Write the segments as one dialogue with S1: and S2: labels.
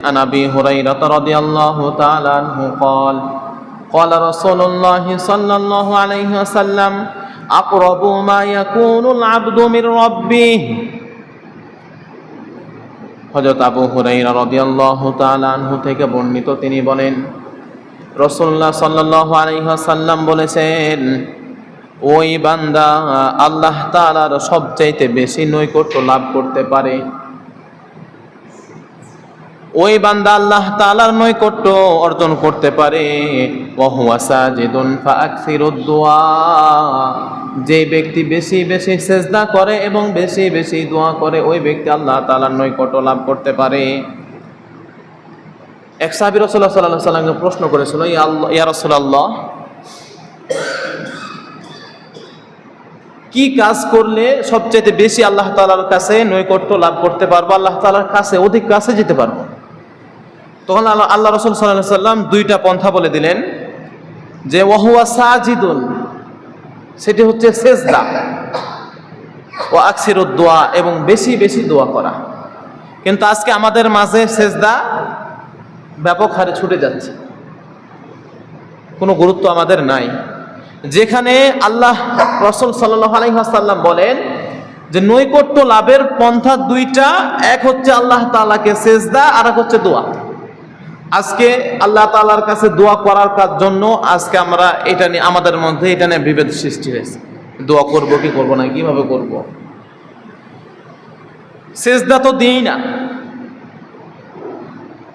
S1: عن ابي هريره رضي الله تعالى عنه قال قال رسول الله صلى الله عليه وسلم اقرب ما يكون العبد من ربه হযরত আবু হুরাইরা রাদিয়াল্লাহু তাআলা আনহু থেকে বর্ণিত তিনি বলেন রাসূলুল্লাহ সাল্লাল্লাহু আলাইহি ওয়াসাল্লাম বলেছেন ওই বান্দা আল্লাহ তাআলার সবচাইতে বেশি নৈকট্য লাভ করতে পারে ওই বান্দা আল্লাহ তাআলার নৈকট্য অর্জন করতে পারে। যে ব্যক্তি বেশি বেশি সেজদা করে এবং বেশি বেশি দোয়া করে, ওই ব্যক্তি আল্লাহ তাআলার নৈকট্য লাভ করতে পারে। এক সাহাবী রাসূলুল্লাহ সাল্লাল্লাহু আলাইহি সাল্লামকে প্রশ্ন করেছিল, ইয়া আল্লাহ, ইয়া রাসূলুল্লাহ, কি কাজ করলে সবচেয়ে বেশি আল্লাহ তাআলার কাছে নৈকট্য লাভ করতে পারব? আল্লাহ তালার কাছে অধিক কাছে যেতে পারব? তখন আল্লাহ আল্লাহ রসুল সাল্লাহ সাল্লাম দুইটা পন্থা বলে দিলেন যে ওয়াহুয়া সাজিদুন, সেটি হচ্ছে সেজদা, ও আকসির দোয়া এবং বেশি বেশি দোয়া করা। কিন্তু আজকে আমাদের মাঝে সেজদা ব্যাপক হারে ছুটে যাচ্ছে। কোনো গুরুত্ব আমাদের নাই। যেখানে আল্লাহ রসুল সাল্লাহ আলহিহাসাল্লাম বলেন যে নৈকট্য লাভের পন্থা দুইটা, এক হচ্ছে আল্লাহ তালাকে সেজদা আর এক হচ্ছে দোয়া। আজকে আল্লাহ তালার কাছে দোয়া করার কাজ জন্য আজকে আমরা এটা নিয়ে আমাদের মধ্যে এটা নিয়ে বিভেদ সৃষ্টি হয়েছে। দোয়া করব কি করব না, কীভাবে করব? সেজদা তো দিই না।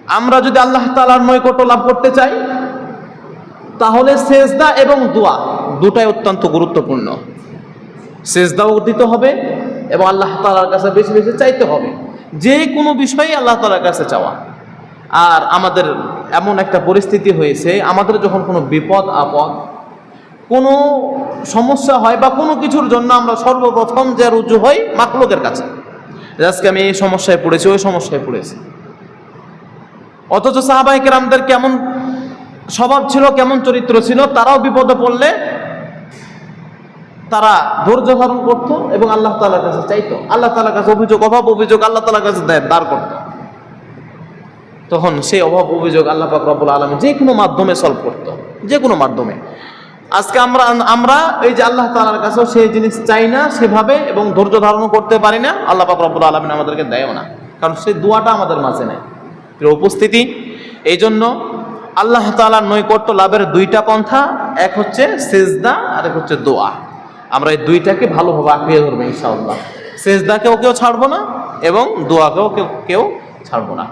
S1: আমরা যদি আল্লাহ তালার নৈকট্য লাভ করতে চাই, তাহলে সেজদা এবং দোয়া দুটাই অত্যন্ত গুরুত্বপূর্ণ। সেজদাও দিতে হবে এবং আল্লাহ তালার কাছে বেশি বেশি চাইতে হবে। যে কোনো বিষয়ে আল্লাহ তালার কাছে চাওয়া। আর আমাদের এমন একটা পরিস্থিতি হয়েছে, আমাদের যখন কোনো বিপদ, আপদ, কোনো সমস্যা হয় বা কোনো কিছুর জন্য আমরা সর্বপ্রথম যে রুজু হই মাকলুকের কাছে। আজকে আমি এই সমস্যায় পড়েছি, ওই সমস্যায় পড়েছি। অথচ সাহাবাই আমাদের কেমন স্বভাব ছিল, কেমন চরিত্র ছিল, তারাও বিপদে পড়লে তারা ধৈর্য ধারণ করতো এবং আল্লাহ তালার কাছে চাইতো। আল্লাহ তালার কাছে অভিযোগ, অভাব অভিযোগ আল্লাহ তালার কাছে দাঁড় করতো। তখন সেই অভাব অভিযোগ আল্লাহ পাক রব্বুল আলম যে কোনো মাধ্যমে সলভ করতো, যে কোনো মাধ্যমে। আজকে আমরা আমরা এই যে আল্লাহ তালার কাছেও সেই জিনিস চাই না সেভাবে এবং ধৈর্য ধারণ করতে পারি না, আল্লাহ পাক রব্বুল আলমিন আমাদেরকে দেয়ও না। কারণ সেই দোয়াটা আমাদের মাঝে নেই। উপস্থিতি এই জন্য আল্লাহ তালার নৈকট্য লাভের দুইটা পন্থা, এক হচ্ছে সেজদা আর এক হচ্ছে দোয়া। আমরা এই দুইটাকে ভালোভাবে আঁকড়িয়ে ধরবো ইনশাআল্লাহ। সেজদাকেও কেউ ছাড়বো না এবং দোয়াকেও কেউ কেউ ছাড়বো না।